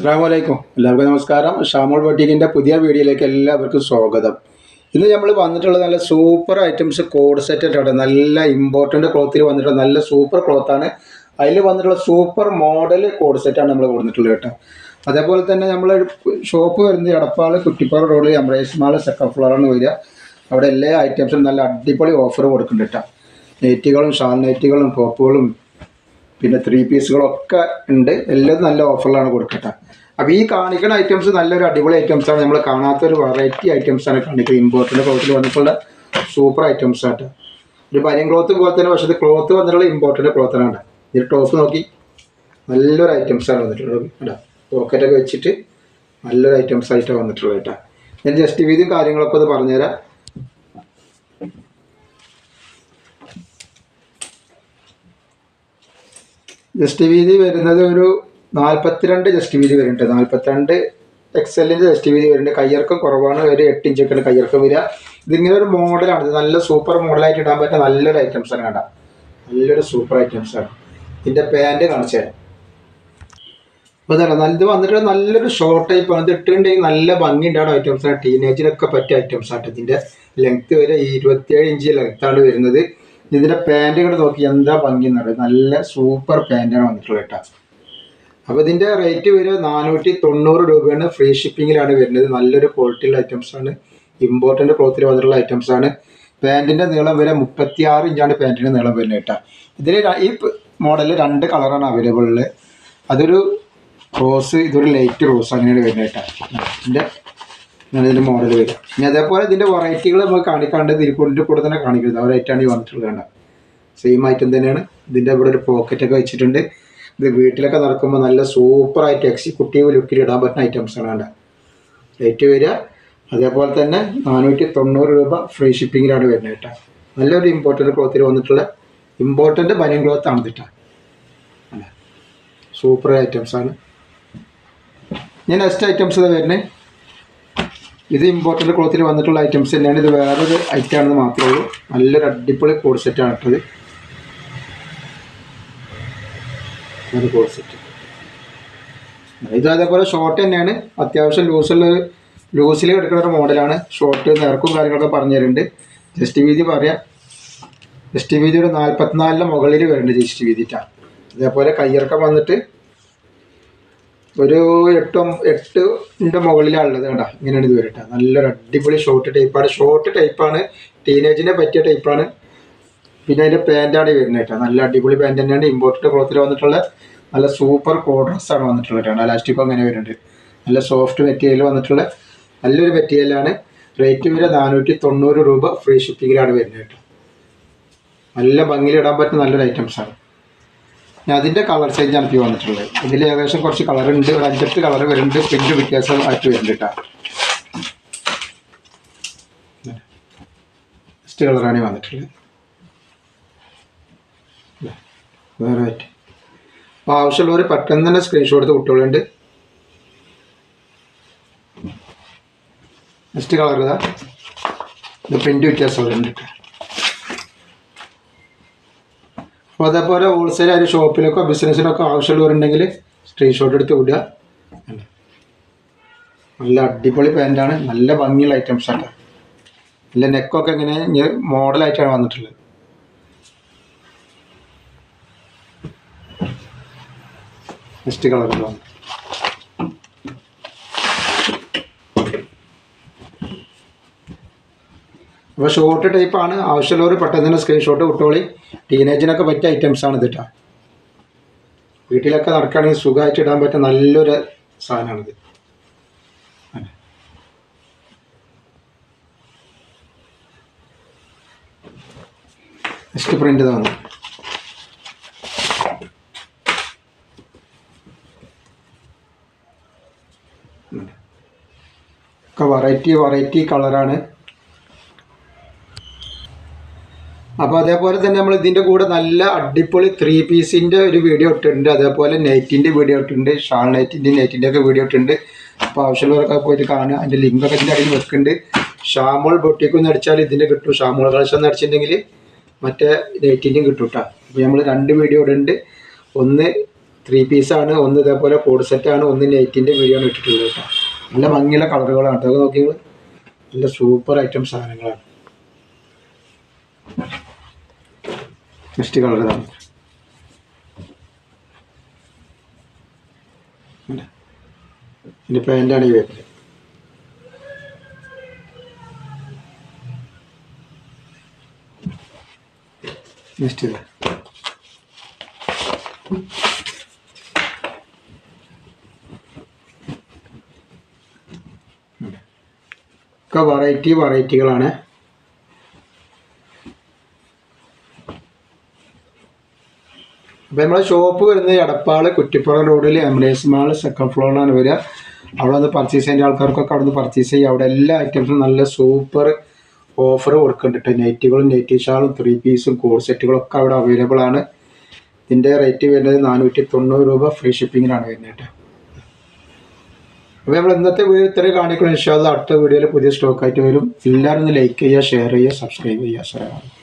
അസ്സാം വലൈക്കും എല്ലാവർക്കും നമസ്കാരം. ഷാമോൾ ബൊട്ടീക്കിന്റെ പുതിയ വീഡിയോയിലേക്ക് എല്ലാവർക്കും സ്വാഗതം. ഇന്ന് നമ്മൾ വന്നിട്ടുള്ളത് നല്ല സൂപ്പർ ഐറ്റംസ് കോഡ് സെറ്റ് ആയിട്ട് നല്ല ഇമ്പോർട്ടന്റ് ക്ലോത്തിൽ വന്നിട്ടുള്ള നല്ല സൂപ്പർ ക്ലോത്താണ് അതിൽ വന്നിട്ടുള്ള സൂപ്പർ മോഡൽ കോഡ് സെറ്റാണ് നമ്മൾ കൊടുത്തിട്ടുള്ളത് കേട്ടോ. അതേപോലെ തന്നെ നമ്മൾ ഷോപ്പ് വരുന്നത് Edappal Kuttippara embrace mall second ഫ്ലോറാണ് വരിക. അവിടെ എല്ലാ ഐറ്റംസും നല്ല അടിപൊളി ഓഫർ കൊടുക്കുന്നുണ്ട് കേട്ടോ. നെറ്റുകളും ഷാൾ നെറ്റുകളും ടോപ്പുകളും പിന്നെ ത്രീ പീസുകളൊക്കെ ഉണ്ട്. എല്ലാം നല്ല ഓഫറിലാണ് കൊടുക്കട്ടെ. അപ്പോൾ ഈ കാണിക്കുന്ന ഐറ്റംസ് നല്ലൊരു അടിപൊളി ഐറ്റംസ് ആണ്. നമ്മൾ കാണാത്തൊരു വെറൈറ്റി ഐറ്റംസ് ആണ് കാണിക്കുന്നത് ഇമ്പോർട്ടന്റ് ക്ലോത്തിൽ വന്നിട്ടുള്ള സൂപ്പർ ഐറ്റംസ് ആയിട്ട് ഒരു പനിയൻ ക്ലോത്ത് പോലെ തന്നെ പക്ഷേ ക്ലോത്ത് വന്നിട്ടുള്ള ഇമ്പോർട്ടന്റ് ക്ലോത്തിനാണ് ഇത് ടോപ്പ് നോക്കി. നല്ലൊരു ഐറ്റംസ് ആണ് വന്നിട്ടുള്ളത്. കേട്ടോ പോക്കറ്റൊക്കെ വെച്ചിട്ട് നല്ലൊരു ഐറ്റംസ് ആയിട്ടാണ് വന്നിട്ടുള്ളത് കേട്ടോ. ഞാൻ ജസ്റ്റ് വീതിയും കാര്യങ്ങളൊക്കെ ഒന്ന് പറഞ്ഞുതരാം. ജസ്റ്റ് വീതി വരുന്നത് ഒരു നാൽപ്പത്തിരണ്ട് ജസ്റ്റ് വീതി വരുന്നുണ്ട്. നാൽപ്പത്തിരണ്ട് എക്സലിന്റെ ജസ്റ്റ് വീതി വരുന്നുണ്ട്. കയ്യർക്കും കുറവാണ്. ഒരു എട്ട് ഇഞ്ചൊക്കെയാണ് കയ്യർക്കും വരിക. ഇതിങ്ങനെ ഒരു മോഡലാണ്. ഇത് നല്ല സൂപ്പർ മോഡലായിട്ട് ഇടാൻ പറ്റുന്ന നല്ലൊരു ഐറ്റംസ് ആണ് കേട്ടോ നല്ലൊരു സൂപ്പർ ഐറ്റംസ് ആണ്. ഇതിന്റെ പാന്റ് കാണിച്ചു തരാം. അപ്പോൾ ഇതാണ് നല്ല ഇത് വന്നിട്ട് നല്ലൊരു ഷോർട്ട് ടൈപ്പ് ആണ്. ഇത് ഇട്ടിട്ടുണ്ടെങ്കിൽ നല്ല ഭംഗി ഉണ്ടാവുന്ന ഐറ്റംസ് ആണ്. ടീനേജിനൊക്കെ പറ്റിയ ഐറ്റംസ് ആണ് ഇതിന്റെ ലെങ്ത് വരെ. ഇരുപത്തിയേഴ് ഇഞ്ച് ലെങ്ത്താണ് വരുന്നത്. ഇതിന്റെ പാന്റ് കൂടെ നോക്കി എന്താ ഭംഗി എന്ന് പറയുന്നത് നല്ല സൂപ്പർ പാന്റാണ് വന്നിട്ടുള്ളത് കേട്ടോ അപ്പോൾ ഇതിന്റെ റേറ്റ് വരെ നാനൂറ്റി തൊണ്ണൂറ് രൂപയാണ് ഫ്രീ ഷിപ്പിങ്ങിലാണ് വരുന്നത്. നല്ലൊരു ക്വാളിറ്റിയുള്ള ഐറ്റംസ് ആണ്. ഇമ്പോർട്ടന്റ് ക്ലോത്തിൽ വന്നിട്ടുള്ള ഐറ്റംസ് ആണ്. പാന്റിന്റെ നീളം വരെ മുപ്പത്തി ആറ് ഇഞ്ചാണ് പാന്റിന്റെ നീളം വരുന്നത് കേട്ടോ ഇതിൽ ഈ മോഡലിൽ രണ്ട് കളറാണ് അവൈലബിൾ അതൊരു റോസ് ഇതൊരു ലൈറ്റ് റോസ് അങ്ങനെയാണ് വരുന്നത് കേട്ടോ ഇതിന്റെ ഇങ്ങനെ ഇതിന്റെ മോഡൽ വരിക ഇനി അതേപോലെ ഇതിന്റെ വെറൈറ്റികൾ നമ്മൾ കാണിക്കാണ്ട് കൊണ്ട് കൂടെ തന്നെ കാണിക്കുന്നത്. അവരായിട്ടാണ് ഈ വന്നിട്ടുള്ളത് കണ്ട? സെയിം ഐറ്റം തന്നെയാണ്. ഇതിന്റെ ഇവിടെ ഒരു പോക്കറ്റൊക്കെ വെച്ചിട്ടുണ്ട്. ഇത് വീട്ടിലൊക്കെ നടക്കുമ്പോൾ നല്ല സൂപ്പറായിട്ട് എക്സിക്യൂട്ടീവ് ലുക്കിൽ ഇടാൻ പറ്റുന്ന ഐറ്റംസ് ആണ് കണ്ട? റേറ്റ് വരിക. അതേപോലെ തന്നെ നാനൂറ്റി തൊണ്ണൂറ് രൂപ ഫ്രീ ഷിപ്പിങ്ങിലാണ് വരുന്നത് കേട്ടോ. നല്ലൊരു ഇമ്പോർട്ടന്റ് ക്ലോത്തിൽ വന്നിട്ടുള്ള ഇമ്പോർട്ടന്റ് ബനിയൻ ക്ലോത്ത് ആണ് കേട്ടോ. സൂപ്പർ ഐറ്റംസ് ആണ്. ഞാൻ നെക്സ്റ്റ് ഐറ്റംസ് ഇതാ വരുന്നത്. ഇത് ഇമ്പോർട്ടന്റ് ക്ലോത്തിൽ വന്നിട്ടുള്ള ഐറ്റംസ് തന്നെയാണ്. ഇത് വേറൊരു ഐറ്റം ആണെന്ന് മാത്രമേ ഉള്ളൂ. നല്ലൊരു അടിപൊളി കോഡ് സെറ്റാണ് ഇട്ടത് ഒരു ഇത് അതേപോലെ ഷോർട്ട് തന്നെയാണ്. അത്യാവശ്യം ലൂസുള്ള ലൂസിൽ എടുക്കുന്ന ഒരു മോഡലാണ് ഷോർട്ട് നിറക്കും കാര്യങ്ങളൊക്കെ പറഞ്ഞു തരുന്നുണ്ട്. ജസ്റ്റ് വീതി പറയാം. ജസ്റ്റ് വീതി ഒരു നാൽപ്പത്തിനാലിന്റെ മുകളിൽ വരുന്നുണ്ട് ജസ്റ്റ് വീതിയിട്ടാണ് അതേപോലെ കയ്യിറക്കം വന്നിട്ട് ഒരു എട്ടും എട്ടിന്റെ മുകളിലാണ് ഉള്ളത് കേട്ടോ ഇങ്ങനെയാണ് ഇത് വരട്ടെ നല്ലൊരു അടിപൊളി ഷോർട്ട് ടൈപ്പാണ് ഷോർട്ട് ടൈപ്പാണ് ടീനേജിനെ പറ്റിയ ടൈപ്പാണ് പിന്നെ അതിന്റെ പാന്റാണ് വരുന്നത് കേട്ടോ. നല്ല അടിപൊളി പാന്റ് തന്നെയാണ്. ഇമ്പോർട്ടഡ് ക്ലോത്തിൽ വന്നിട്ടുള്ള നല്ല സൂപ്പർ കോഡ്രസ്സാണ് വന്നിട്ടുള്ളത് കേട്ടോ. ഇലാസ്റ്റിക്കും അങ്ങനെ വരുന്നുണ്ട്. നല്ല സോഫ്റ്റ് മെറ്റീരിയൽ വന്നിട്ടുള്ള നല്ലൊരു മെറ്റീരിയലാണ് റേറ്റ് വരെ നാനൂറ്റി തൊണ്ണൂറ് രൂപ ഫ്രീ ഷിപ്പിങ്ങിലാണ് വരുന്നത് കേട്ടോ. നല്ല ഭംഗിയിൽ ഇടാൻ പറ്റുന്ന നല്ലൊരു ഐറ്റംസാണ് അതിന്റെ കളർ ചേഞ്ചാണ് ഇപ്പോൾ വന്നിട്ടുള്ളത്. ഇതിൽ ഏകദേശം കുറച്ച് കളർ ഉണ്ട് ഒരു അഞ്ചെട്ട് കളർ വരുന്നുണ്ട് പ്രിന്റ് വ്യത്യാസം ആയിട്ട് വരുന്നുണ്ട് കേട്ടോ ഫസ്റ്റ് കളറാണ് വന്നിട്ടുള്ളത്. വേറെ അപ്പോൾ ആവശ്യമുള്ളവർ പെട്ടെന്ന് തന്നെ സ്ക്രീൻഷോട്ട് എടുത്ത് കുട്ടികളുണ്ട് നെക്സ്റ്റ് കളർ ഇതാ. ഇത് പ്രിന്റ് വ്യത്യാസം വരുന്നുണ്ട് കേട്ടോ അപ്പോൾ അതേപോലെ ഹോൾസെയിൽ ആയിട്ട് ഷോപ്പിലൊക്കെ ബിസിനസ്സിനൊക്കെ ആവശ്യമുള്ളവരുണ്ടെങ്കിൽ സ്ക്രീൻഷോട്ട് എടുത്ത് വിടുക. നല്ല അടിപൊളി പാന്റാണ് നല്ല ഭംഗിയുള്ള ഐറ്റംസ് ആണ് നല്ല നെക്കൊക്കെ ഇങ്ങനെ മോഡലായിട്ടാണ് വന്നിട്ടുള്ളത്. നെക്സ്റ്റ് കളർ അപ്പോൾ ഷോർട്ട് ടൈപ്പാണ് ആവശ്യമുള്ളവർ പെട്ടെന്ന് തന്നെ സ്ക്രീൻഷോട്ട് വിട്ടോളി ടീനേജിനൊക്കെ പറ്റിയ ഐറ്റംസ് ആണ് ഇതിട്ട വീട്ടിലൊക്കെ നടക്കുകയാണെങ്കിൽ സുഖമായിട്ട് ഇടാൻ പറ്റിയ നല്ലൊരു സാധനമാണിത് നെക്സ്റ്റ് പ്രിന്റ് ഒക്കെ വെറൈറ്റി വെറൈറ്റി കളറാണ് അപ്പോൾ അതേപോലെ തന്നെ നമ്മൾ ഇതിന്റെ കൂടെ നല്ല അടിപൊളി ത്രീ പീസിന്റെ ഒരു വീഡിയോ ഇട്ടിട്ടുണ്ട്. അതേപോലെ നെറ്റിന്റെ വീഡിയോ ഇട്ടിട്ടുണ്ട്. ഷാൾ നെറ്റിന്റെ നെറ്റിന്റെ ഒക്കെ വീഡിയോ ഇട്ടിട്ടുണ്ട്. അപ്പോൾ ആവശ്യമുള്ളവരൊക്കെ പോയിട്ട് കാണുക. ലിങ്ക് ലിങ്കൊക്കെ ഇതിന്റെ അടിയിൽ വെക്കുന്നുണ്ട്. ഷാമോൾ ബൊട്ടിക്ക് ഒന്ന് അടിച്ചാൽ ഇതിന്റെ കിട്ടും. ഷാമോൾ കളക്ഷൻ എന്ന് അടിച്ചിട്ടുണ്ടെങ്കിൽ മറ്റേ നെറ്റിന്റെയും കിട്ടും കേട്ടോ അപ്പോൾ നമ്മൾ രണ്ട് വീഡിയോ ഇടുന്നുണ്ട് ഒന്ന് ത്രീ പീസാണ് ഒന്ന് ഇതേപോലെ കോഡ് സെറ്റാണ് ഒന്ന് നെറ്റിന്റെ വീഡിയോ ആണ് ഇട്ടിട്ടുള്ളത് കേട്ടോ നല്ല ഭംഗിയുള്ള കളറുകളാണ് അതൊക്കെ നോക്കിയത് നല്ല സൂപ്പർ ഐറ്റം സാധനങ്ങളാണ്. നെക്സ്റ്റ് കളർ ഇതാണ് ഇതിന്റെ ആണ് ഈ വരുന്നത് നെക്സ്റ്റ് ഒക്കെ വെറൈറ്റി വെറൈറ്റികളാണ് അപ്പോൾ നമ്മുടെ ഷോപ്പ് വരുന്നത് എടപ്പാൾ കുറ്റിപ്പുറം റോഡിൽ എംബ്രേസ് മാൾ സെക്കൻഡ് ഫ്ലോറിലാണ് വരിക. അവിടെ വന്ന് പർച്ചേസ് ചെയ്യേണ്ട ആൾക്കാർക്കൊക്കെ അവിടെ നിന്ന് പർച്ചേസ് ചെയ്യുക അവിടെ എല്ലാ ഐറ്റംസും നല്ല സൂപ്പർ ഓഫർ കൊടുക്കുന്നുണ്ട് നൈറ്റുകളും നൈറ്റി ഷാളും ത്രീ പീസും കോഡ് സെറ്റുകളും ഒക്കെ അവിടെ അവൈലബിൾ ആണ്. ഇതിന്റെ റേറ്റ് വരുന്നത് നാനൂറ്റി തൊണ്ണൂറ് രൂപ ഫ്രീ ഷിപ്പിങ്ങിനാണ് വരുന്നത് കേട്ടോ അപ്പോൾ നമ്മൾ ഇന്നത്തെ വീഡിയോ ഇത്രയും കാണിക്കണം ഇൻഷാല്ല അടുത്ത വീഡിയോയിൽ പുതിയ സ്റ്റോക്കായിട്ട് വരും. എല്ലാവരും ഒന്ന് ലൈക്ക് ചെയ്യുക ഷെയർ ചെയ്യുക സബ്സ്ക്രൈബ് ചെയ്യുക. അലൈക്കും.